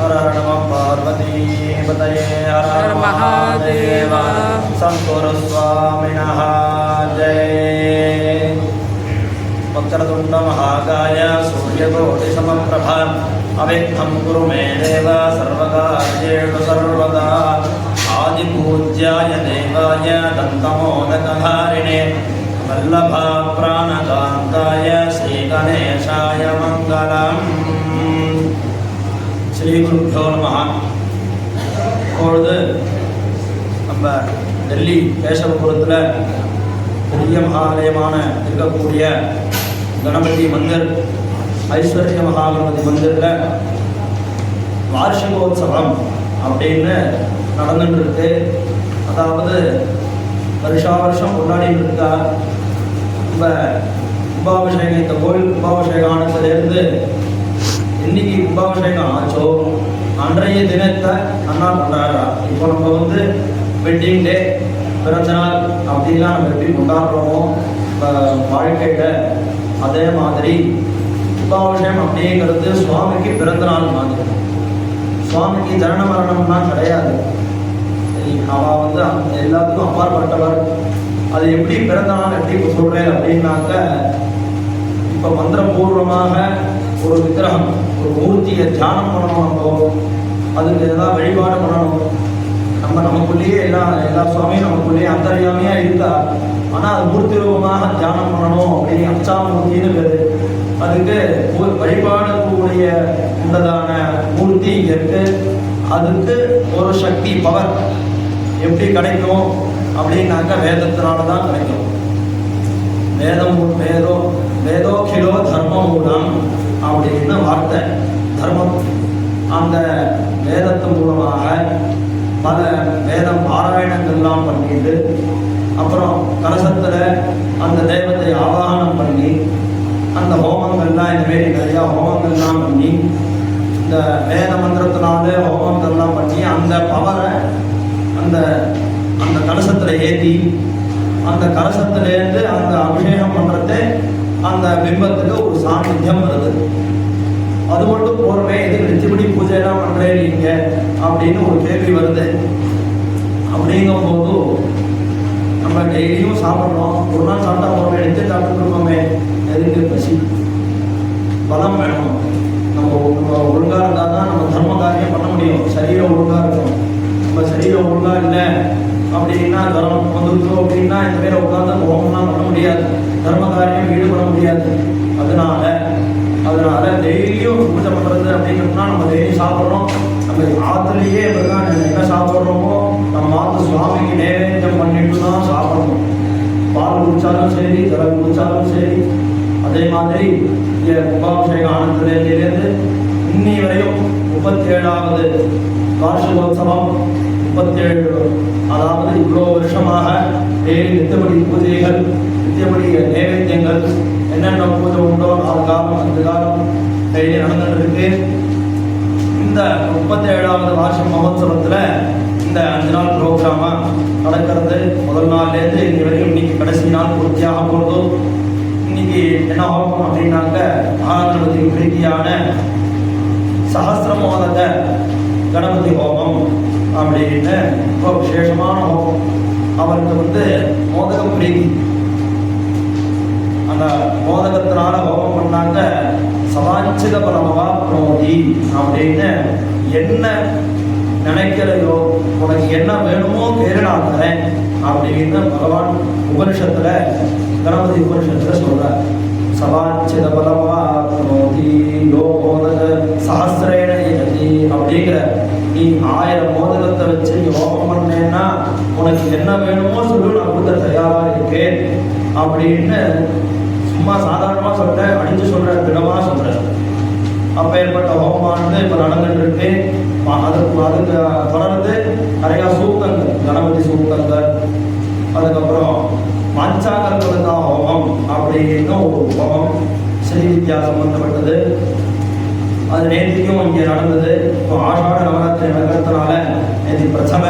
हर हर नमः पार्वतीपतये हर हर महादेव। सन्तुरस्वामिनः जय। वक्रतुण्डमहाकाय सूर्यकोटिसमप्रभा अविघ्नं कुरु मे देव सर्वकार्येषु आदिपूज्याय देवाय दन्तमोदकधारिणे ஸ்ரீகுருப்போ நம. இப்பொழுது நம்ம டெல்லி கேசவபுரத்தில் பெரிய மகாலயமான இருக்கக்கூடிய கணபதி மந்திர் ஐஸ்வர்ய மகாகணபதி மந்திரில் வார்ஷிகோத்சவம் அப்படின்னு நடந்துட்டு இருக்கு அதாவது வருஷா வருஷம் கொண்டாடிட்டு இருக்கா நம்ம கும்பாபிஷேகம் இந்த கோவில் கும்பாபிஷேகம் ஆனதுலேருந்து இன்னைக்கு கும்பாபிஷேகம் ஆச்சோ? அன்றைய தினத்தை அண்ணா கொண்டாடுறா. இப்போ நம்ம வந்து வெட்டிங் டே பிறந்த நாள் அப்படிலாம் நம்ம எப்படி கொண்டாடுறோமோ வாழ்க்கையில அதே மாதிரி கும்பாபிஷேகம் அப்படிங்கிறது சுவாமிக்கு பிறந்த நாள் மாதிரி. சுவாமிக்கு ஜனன மரணம்லாம் கிடையாது. அவ வந்து எல்லாத்துக்கும் அப்பாற்பட்டவர். அது எப்படி பிறந்த நாள் எப்படி இப்போ சொல்றேன் அப்படின்னாக்க இப்போ மந்திரபூர்வமாக ஒரு விக்கிரகம் ஒரு மூர்த்தியை தியானம் பண்ணணும் நம்ம. அதுக்கு ஏதாவது வழிபாடு பண்ணணும். நம்ம நமக்குள்ளேயே எல்லா எல்லா சுவாமியும் நமக்குள்ளேயே அந்தரியாமையா இருக்கா? ஆனா அது மூர்த்தி ரூபமாக தியானம் பண்ணணும் அப்படின்னு அச்சாமூர்த்தின்னு பேரு அதுக்கு ஒரு உள்ளதான மூர்த்தி இங்க இருக்கு. அதுக்கு ஒரு சக்தி பவர் எப்படி கிடைக்கும் அப்படின்னாக்க வேதத்தினால தான் கிடைக்கும். வேதம் வேதோ வேதோகிலோ தர்மம் மூலம் அப்படின்னு வார்த்தை. தர்மம் அந்த வேதத்து மூலமாக பல வேதம் பாராயணங்கள்லாம் பண்ணிட்டு அப்புறம் கலசத்தில் அந்த தெய்வத்தை ஆவாகனம் பண்ணி அந்த ஹோமங்கள்லாம் இனிமேல் நிறையா ஹோமங்கள்லாம் பண்ணி இந்த வேத மந்திரத்தினாலே ஹோமங்கள்லாம் பண்ணி அந்த பவரை அந்த அந்த கலசத்தில் ஏற்றி அந்த கலசத்திலேருந்து அந்த அபிஷேகம் பண்ணுறது அந்த பிம்பத்துக்கு ஒரு சாநித்தியம் வருது. அது மட்டும் போறமே எதுக்கு நிச்சயப்படி பூஜைலாம் பண்ணுறேன் நீங்க? அப்படின்னு ஒரு கேள்வி வருது. அப்படிங்கும் போது நம்ம டெய்லியும் சாப்பிட்றோம் ஒரு நாள் சாப்பிட்டா போறோமே நிச்சயம் சாப்பிட்டு இருக்கோமே எதுக்கு? பசி. பலம் வேணும். நம்ம ஒ- ஒழுங்கா இருந்தால் தான் நம்ம தர்ம காரியம் பண்ண முடியும். சரீரம் ஒழுங்கா இருக்கும் நம்ம சரீரம் ஒழுங்கா இல்லை அப்படின்னா தர்மம் வந்துருச்சோம் அப்படின்னா இந்த மாதிரி உட்காந்து ஹோமம்லாம் பண்ண முடியாது. தர்ம காரியம் ஈடுபட முடியாது. அதனால அதனால டெய்லியும் பூஜை பண்றது அப்படின்னோம்னா நம்ம டெய்லியும் சாப்பிட்றோம். நம்ம ஆத்துலயே இப்படிதான் என்ன சாப்பிட்றோமோ நம்ம மாத்து சுவாமிக்கு நைவேத்தியம் பண்ணிட்டு தான் சாப்பிடணும். பால் குடிச்சாலும் சரி ஜலம் குடிச்சாலும் சரி. அதே மாதிரி இங்கே கும்பாபிஷேக ஆனந்திலேருந்து இன்னி வரையும் முப்பத்தி ஏழாவது வார்ஷிகோத்சவம் முப்பத்தேழு அதாவது இவ்வளோ வருஷமாக டெய்லி நித்தபடி பூஜைகள் நித்தபடி நைவேத்தியங்கள் என்னென்ன பூஜை உண்டோ நாலு காலம் அஞ்சு காலம் டெய்லி நடந்துட்டு இருக்கு. இந்த முப்பத்தி ஏழாவது வார்ஷ மகோத்சவத்தில் இந்த அஞ்சு நாள் ப்ரோக்ராமா நடக்கிறது. முதல் நாள்லேருந்து இன்னி வரைக்கும் இன்னைக்கு கடைசி நாள் பூர்த்தியாக போகிறதோ இன்னைக்கு என்ன ஆகும் அப்படின்னாக்க ஆனந்தபதி பிரீதியான சஹசிரமோதக கணபதி ஹோமம் அப்படின்னு ரொம்ப விசேஷமான ஹோமம். அவருக்கு வந்து மோதக பிரீதி. அந்த மோதகத்தினால ஹோமம் பண்ணாங்க. சமாச்சித பலமவா புரோதி அப்படின்னு என்ன நினைக்கிறையோ உனக்கு என்ன வேணுமோ கேளு தரேன் அப்படின்னு பகவான் உபனிஷத்துல கணபதி உபனிஷத்துல சொல்றார். சமாச்சித பலமா புரோதி யோ மோதக சஹசிரேன யதி அப்படிங்கிற நீ ஆயிரம் மோதகத்தை வச்சு யோகம் பண்ணேன்னா உனக்கு என்ன வேணுமோ சொல்லு நான் கொடுக்க தயாரா இருக்கேன் அப்படின்னு சும்மா சாதாரணமா சொல்றேன் அடிச்சு சொல்றேன் திடமா சொல்றேன். அப்பேற்பட்ட ஹோமானது இப்ப நடந்துட்டு இருக்கு அதற்கு அதுக்கு அதுக்கு தொடர்ந்து நிறைய சூக்தங்கள் கணபதி சூக்தங்கள் அதுக்கப்புறம் பஞ்சாகல்பதா ஹோமம் அப்படின்னு ஒரு ஹோமம் ஸ்ரீ வித்யா சம்பந்தப்பட்டது. அது நேற்றுக்கும் இங்கே நடந்தது. இப்போ ஆஷாட நவராத்திரி நடக்கிறதுனால நேற்று பிரசம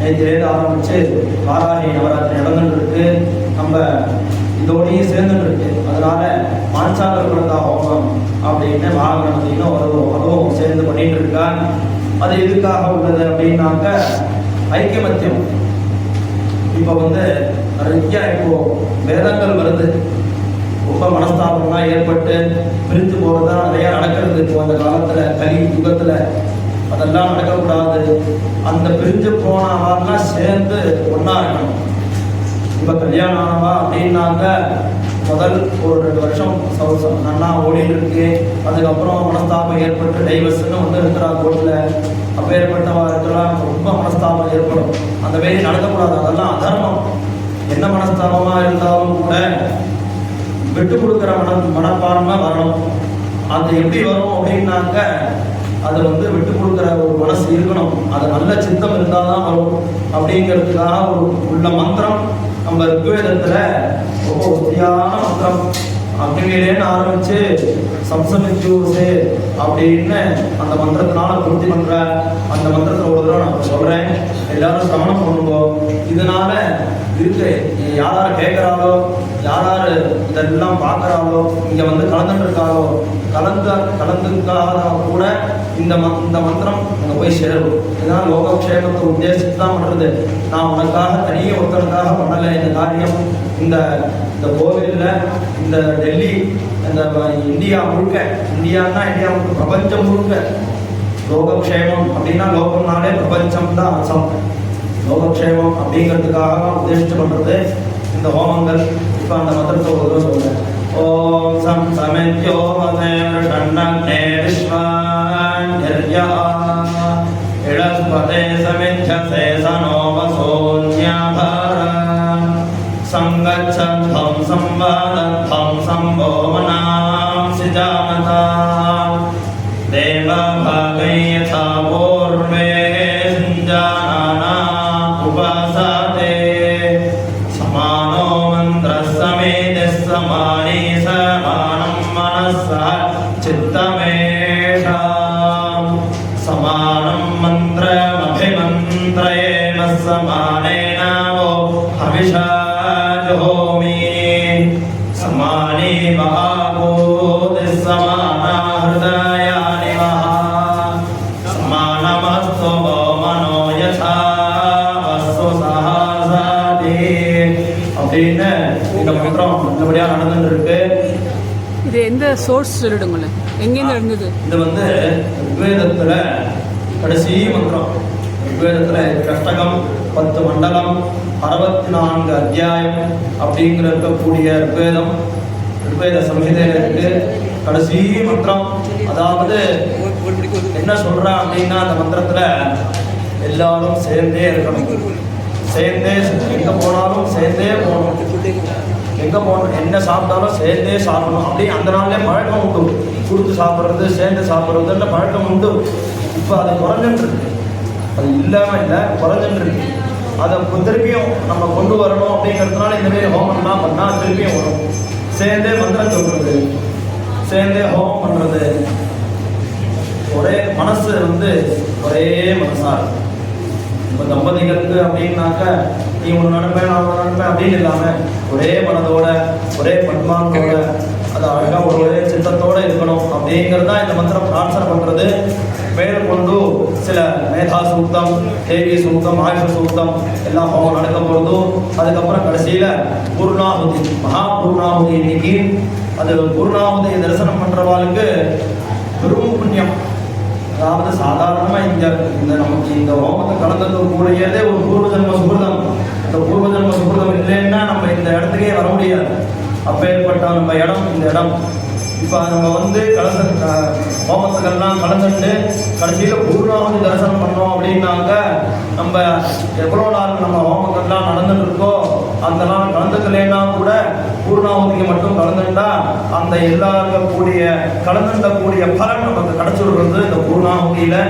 நேற்றுலேருந்து ஆரம்பிச்சு வாராகி நவராத்திரி நடந்துட்டு இருக்கு நம்ம இதோடையும் சேர்ந்துட்டு இருக்கு அதனால மான்சாங்கர் குழந்தா ஹோமம் அப்படின்னு வாகனத்தையும் ஒரு அதுவும் சேர்ந்து பண்ணிட்டு இருக்கார். அது எதுக்காக உள்ளது அப்படின்னாக்க ஐக்கியமத்தியம். இப்போ வந்து நிறைய இப்போ வேதங்கள் வருது. ரொம்ப மனஸ்தாபம்லாம் ஏற்பட்டு பிரித்து போகிறதா நிறைய நடக்கிறது. இப்போ அந்த காலத்தில் கலி யுகத்தில் அதெல்லாம் நடக்கக்கூடாது. அந்த பிரிஞ்சு போனவெல்லாம் சேர்ந்து ஒன்றா இருக்கணும். இப்போ கல்யாணம் ஆனவா அப்படின்னாக்க முதல் ஒரு ரெண்டு வருஷம் சௌ- நல்லா ஓடிட்டு இருக்கு. அதுக்கப்புறம் மனஸ்தாபம் ஏற்பட்டு டைவர்ஸ்னு வந்து இருக்கிறா கோர்ட்டில் அப்பேற்பட்டவா இருக்கலாம் ரொம்ப மனஸ்தாபம் ஏற்படும். அந்த மாரி நடக்கக்கூடாது அதெல்லாம் அதர்மம். என்ன மனஸ்தாபமாக இருந்தாலும் கூட விட்டு கொடுக்குற மன மனப்பான்மை வரணும். அது எப்படி வரும் அப்படின்னாக்க அது வந்து விட்டு கொடுக்குற ஒரு மனசு இருக்கணும். அது நல்ல சித்தம் இருந்தால் தான் வரும். அப்படிங்கிறதுக்காக ஒரு உள்ள மந்திரம் நம்ம ருக்வேதத்துல ரொம்ப உறுதியான மந்திரம். அக்னிவேலேன்னு ஆரம்பிச்சு சம்சமிச்சூசே அப்படின்னு அந்த மந்திரத்தினால பூர்த்தி பண்ற அந்த மந்திரத்தை ஒரு தடவை நான் சொல்றேன். எல்லாரும் சிரவணம் பண்ணுவோம் இதனால இருக்கு. யார் யார் கேட்குறாளோ யார் யார் இதெல்லாம் பார்க்குறாளோ இங்கே வந்து கலந்துட்டு இருக்காளோ கலந்து கலந்துக்காக கூட இந்த ம இந்த மந்திரம் அங்கே போய் சேரும். இதுதான் லோகக்ஷேமத்தை உத்தேசித்து தான் பண்ணுறது நான் உனக்காக தனியே ஒருத்தனுக்காக பண்ணலை. இந்த காரியம் இந்த இந்த கோவிலில் இந்த டெல்லி இந்த இந்தியா முழுக்க இந்தியான்னா இந்தியா பிரபஞ்சம் முழுக்க லோகக்ஷேமம் அப்படின்னா லோகம்னாலே பிரபஞ்சம் தான் அர்த்தம். லோகக்ஷேமம் அப்படிங்கிறதுக்காக தான் உத்தேசித்து பண்ணுறது இந்த ஹோமங்கள். இப்போ அந்த மந்திரத்தை ஒரு தடவை ॐ सं समित्यो वधेर्षण्णे विश्वान्यर्या इडस्पते समिच्छसे सनो वसोऽन्याधार सङ्गच्छध्वं संवादध्वं सम्भोमनां सिजामता देवभा मन्त्रमभिमन्त्रयेण समानेन वो हविषा जोमि समाने महाभूतिः समाना हृदयानि महा समानमस्तु वो मनो यथा वस्तु சஹாசாதி அப்படின்னு இந்த மந்திரம் நல்லபடியாக நடந்துட்டு இருக்கு இது எந்த சோர்ஸ் சொல்லிடுங்களேன் எங்கேருந்து இருந்தது இது வந்து ரிக்வேதத்துல கடைசி மந்திரம். ரிக்வேதத்துல கஷ்டகம் பத்து மண்டலம் அறுபத்தி நான்கு அத்தியாயம் அப்படிங்கிற இருக்கக்கூடிய ரிக்வேதம். ரிக்வேத சம்ஹிதையில் இருக்கு. கடைசி மந்திரம். அதாவது என்ன சொல்கிறேன் அப்படின்னா அந்த மந்திரத்தில் எல்லாரும் சேர்ந்தே இருக்கணும். சேர்ந்தே எங்கே போனாலும் சேர்ந்தே போகணும். எங்கே போகணும் என்ன சாப்பிட்டாலும் சேர்ந்தே சாப்பிடணும். அப்படி அந்த நாள்லேயே பழக்கம் உண்டு. கொடுத்து சாப்பிட்றது சேர்ந்து சாப்பிட்றதுன்ற பழக்கம் உண்டு. இப்போ அது குறைஞ்சுட்டு அது இல்லாமல் இல்லை குறைஞ்சுட்டு அதை திருப்பியும் நம்ம கொண்டு வரணும் அப்படிங்கிறதுனால இந்த மாதிரி ஹோமம்லாம் பண்ணால் திருப்பியும் வரும். சேர்ந்தே மந்திரம் சொல்றது. சேர்ந்தே ஹோமம் பண்ணுறது ஒரே மனசு வந்து ஒரே மனசாக இருக்கும். இப்போ தம்பதிகளுக்கு அப்படின்னாக்க நீ ஒன்று நடப்பேன் நான் ஒன்று நடப்பேன் அப்படின்னு இல்லாமல் ஒரே மனதோட ஒரே பத்மானோட அது அழகாக ஒரே சித்தத்தோடு இருக்கணும் அப்படிங்கிறது தான் இந்த மந்திரம் பிரார்த்தனை பண்ணுறது மேலும் கொண்டு சில மேதா சூக்தம் தேவி சூக்தம் ஆயுஷ சூக்தம் எல்லாம் ஹோமம் நடக்க போகிறது அதுக்கப்புறம் கடைசியில் பூர்ணாகுதி மகா பூர்ணாகுதி இன்னைக்கு அது பூர்ணாகுதியை தரிசனம் பண்ணுறவாளுக்கு பெரும் புண்ணியம். அதாவது சாதாரணமாக இங்க இந்த நமக்கு இந்த ஹோமத்தை கலந்தது கூடியதே ஒரு பூர்வ ஜென்ம சுகிருதம். இந்த பூர்வ ஜென்ம சுகிருதம் இல்லைன்னா நம்ம இந்த இடத்துக்கே வர முடியாது. அப்பேற்பட்ட நம்ம இடம் இந்த இடம். இப்போ நம்ம வந்து கலச ஹோமத்துக்கெல்லாம் கலந்துட்டு கடைசியில் பூர்ணாவதி தரிசனம் பண்ணோம் அப்படின்னாக்க நம்ம எவ்வளோ நாள் நம்ம ஹோமத்துக்கெல்லாம் நடந்துட்டு இருக்கோ அந்த நாள் கலந்துக்கலைன்னா கூட பூர்ணாவதிக்கு மட்டும் கலந்துட்டா அந்த எல்லா இருக்கக்கூடிய கலந்துட்ட கூடிய பலன் நமக்கு கிடைச்சிடுறது இந்த பூர்ணாவதியில்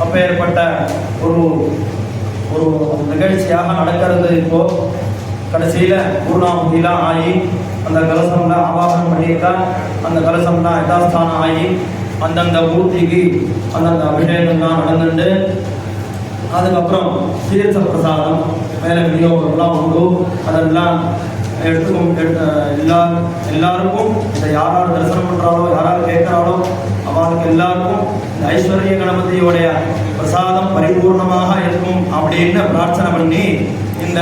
அப்பேற்பட்ட ஒரு ஒரு நிகழ்ச்சியாக நடக்கிறது இப்போ. கடைசியில் பூர்ணாவதியெலாம் ஆகி அந்த கலசம்லாம் ஆவாகனம் பண்ணியிருக்கா அந்த கலசம்லாம் யதாஸ்தானம் ஆகி அந்தந்த மூர்த்திக்கு அந்தந்த அபிஷேகம்லாம் நடந்துட்டு அதுக்கப்புறம் தீர்த்த பிரசாதம் மேலே விநியோகம்லாம் உண்டு. அதெல்லாம் எடுத்துக்கும் எடுத்த எல்லா எல்லாருக்கும் இதை யார் யார் தரிசனம் பண்ணுறாலோ யாரால் யார் அவளுக்கு எல்லாருக்கும் இந்த ஐஸ்வர்ய கணபதியோடைய பிரசாதம் பரிபூர்ணமாக இருக்கும் அப்படின்னு பிரார்த்தனை பண்ணி இந்த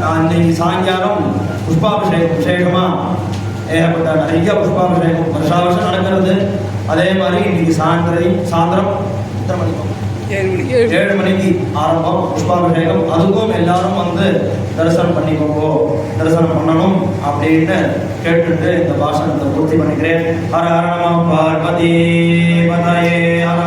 நான் இன்னைக்கு சாயங்காலம் புஷ்பாபிஷேகம் விசேஷமா ஏகப்பட்ட நிறைய புஷ்பாபிஷேகம் வருஷா வருஷம் நடக்கிறது. அதே மாதிரி இன்னைக்கு சாயந்தரம் சாயந்தரம் எத்தனை மணிக்கு? ஏழு மணிக்கு. ஆரம்பம் புஷ்பாபிஷேகம். அதுக்கும் எல்லாரும் வந்து தரிசனம் பண்ணிக்கோங்க தரிசனம் பண்ணணும் அப்படின்னு கேட்டுட்டு இந்த பாஷணத்தை பூர்த்தி பண்ணிக்கிறேன். ஹர ஹர நம பார்வதி பதயே ஹர